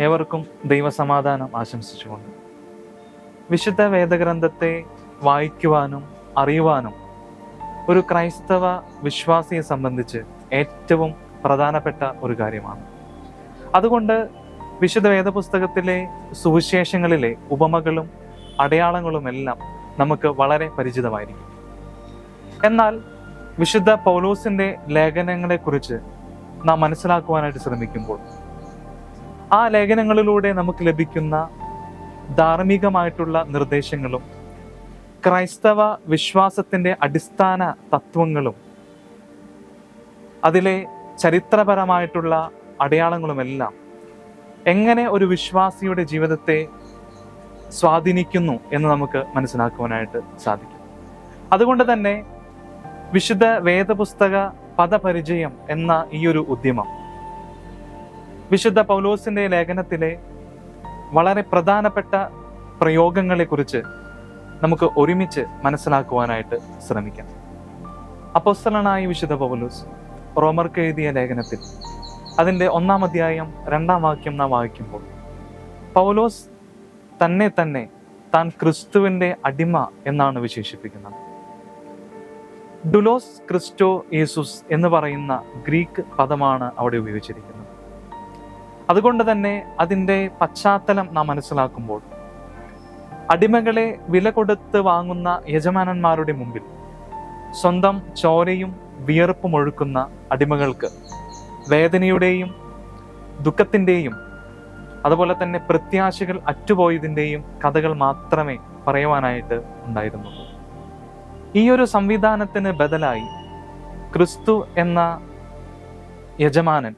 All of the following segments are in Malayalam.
ഏവർക്കും ദൈവസമാധാനം ആശംസിച്ചുകൊണ്ട്. വിശുദ്ധ വേദഗ്രന്ഥത്തെ വായിക്കുവാനും അറിയുവാനും ഒരു ക്രൈസ്തവ വിശ്വാസിയെ സംബന്ധിച്ച് ഏറ്റവും പ്രധാനപ്പെട്ട ഒരു കാര്യമാണ്. അതുകൊണ്ട് വിശുദ്ധ വേദപുസ്തകത്തിലെ സുവിശേഷങ്ങളിലെ ഉപമകളും അടയാളങ്ങളുമെല്ലാം നമുക്ക് വളരെ പരിചിതമായിരിക്കും. എന്നാൽ വിശുദ്ധ പൗലോസിന്റെ ലേഖനങ്ങളെക്കുറിച്ച് നാം മനസ്സിലാക്കുവാനായിട്ട് ശ്രമിക്കുമ്പോൾ ആ ലേഖനങ്ങളിലൂടെ നമുക്ക് ലഭിക്കുന്ന ധാർമ്മികമായിട്ടുള്ള നിർദ്ദേശങ്ങളും ക്രൈസ്തവ വിശ്വാസത്തിന്റെ അടിസ്ഥാന തത്വങ്ങളും അതിലെ ചരിത്രപരമായിട്ടുള്ള അടയാളങ്ങളുമെല്ലാം എങ്ങനെ ഒരു വിശ്വാസിയുടെ ജീവിതത്തെ സ്വാധീനിക്കുന്നു എന്ന് നമുക്ക് മനസ്സിലാക്കുവാനായിട്ട് സാധിക്കും. അതുകൊണ്ട് തന്നെ വിശുദ്ധ വേദപുസ്തക പദപരിചയം എന്ന ഈ ഒരു ഉദ്യമം വിശുദ്ധ പൗലോസിന്റെ ലേഖനത്തിലെ വളരെ പ്രധാനപ്പെട്ട പ്രയോഗങ്ങളെക്കുറിച്ച് നമുക്ക് ഒരുമിച്ച് മനസ്സിലാക്കുവാനായിട്ട് ശ്രമിക്കാം. അപ്പോസ്തലനായ വിശുദ്ധ പൗലോസ് റോമർക്ക് എഴുതിയ ലേഖനത്തിൽ അതിന്റെ ഒന്നാം അധ്യായം രണ്ടാം വാക്യം നാം വായിക്കുമ്പോൾ പൗലോസ് തന്നെ തന്നെ താൻ ക്രിസ്തുവിന്റെ അടിമ എന്നാണ് വിശേഷിപ്പിക്കുന്നത്. ഡുലോസ് ക്രിസ്റ്റോ യേസുസ് എന്ന് പറയുന്ന ഗ്രീക്ക് പദമാണ് അവിടെ ഉപയോഗിച്ചിരിക്കുന്നത്. അതുകൊണ്ട് തന്നെ അതിന്റെ പശ്ചാത്തലം നാം മനസ്സിലാക്കുമ്പോൾ അടിമകളെ വില കൊടുത്ത് വാങ്ങുന്ന യജമാനന്മാരുടെ മുമ്പിൽ സ്വന്തം ചോരയും വിയർപ്പും ഒഴുക്കുന്ന അടിമകൾക്ക് വേദനയുടെയും ദുഃഖത്തിന്റെയും അതുപോലെ തന്നെ പ്രത്യാശകൾ അറ്റുപോയതിന്റെയും കഥകൾ മാത്രമേ പറയുവാനായിട്ട് ഉണ്ടായിരുന്നുള്ളൂ. ഈ ഒരു സംവിധാനത്തിന് ബദലായി ക്രിസ്തു എന്ന യജമാനൻ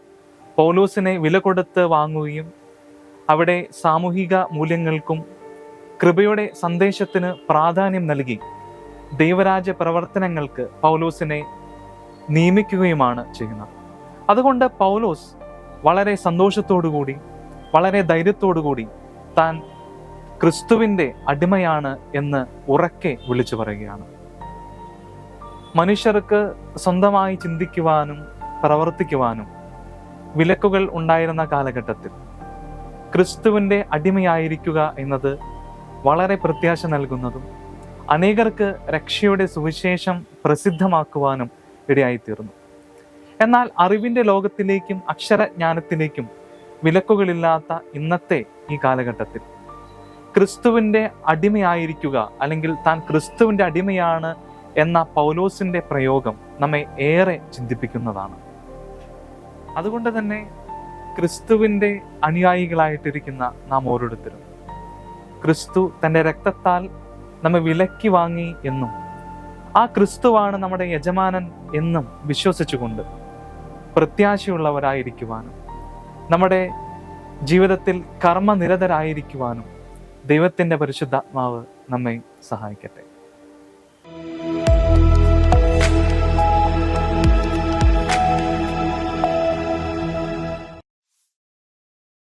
പൗലൂസിനെ വില കൊടുത്ത് വാങ്ങുകയും അവിടെ സാമൂഹിക മൂല്യങ്ങൾക്കും കൃപയുടെ സന്ദേശത്തിന് പ്രാധാന്യം നൽകി. ദൈവരാജ്യ പ്രവർത്തനങ്ങൾക്ക് പൗലോസിനെ നിയമിക്കുകയുമാണ് ചെയ്യുന്നത്. അതുകൊണ്ട് പൗലോസ് വളരെ സന്തോഷത്തോടുകൂടി വളരെ ധൈര്യത്തോടുകൂടി താൻ ക്രിസ്തുവിന്റെ അടിമയാണ് എന്ന് ഉറക്കെ വിളിച്ചു പറയുകയാണ്. മനുഷ്യർക്ക് സ്വന്തമായി ചിന്തിക്കുവാനും പ്രവർത്തിക്കുവാനും വിലക്കുകൾ ഉണ്ടായിരുന്ന കാലഘട്ടത്തിൽ ക്രിസ്തുവിന്റെ അടിമയായിരിക്കുക എന്നത് വളരെ പ്രത്യാശ നൽകുന്നതും അനേകർക്ക് രക്ഷയുടെ സുവിശേഷം പ്രസിദ്ധമാക്കുവാനും ഇടയായിത്തീർന്നു. എന്നാൽ അറിവിന്റെ ലോകത്തിലേക്കും അക്ഷരജ്ഞാനത്തിലേക്കും വിലക്കുകളില്ലാത്ത ഇന്നത്തെ ഈ കാലഘട്ടത്തിൽ ക്രിസ്തുവിന്റെ അടിമയായിരിക്കുക അല്ലെങ്കിൽ താൻ ക്രിസ്തുവിന്റെ അടിമയാണ് എന്ന പൗലോസിന്റെ പ്രയോഗം നമ്മെ ഏറെ ചിന്തിപ്പിക്കുന്നതാണ്. അതുകൊണ്ട് തന്നെ ക്രിസ്തുവിന്റെ അനുയായികളായിട്ടിരിക്കുന്ന നാം ഓരോരുത്തരും. ക്രിസ്തു തന്റെ രക്തത്താൽ നമ്മെ വിലക്കി വാങ്ങി എന്നും ആ ക്രിസ്തുവാണ് നമ്മുടെ യജമാനൻ എന്നും വിശ്വസിച്ചുകൊണ്ട് പ്രത്യാശയുള്ളവരായിരിക്കുവാനും നമ്മുടെ ജീവിതത്തിൽ കർമ്മനിരതരായിരിക്കുവാനും ദൈവത്തിന്റെ പരിശുദ്ധാത്മാവ് നമ്മെ സഹായിക്കട്ടെ.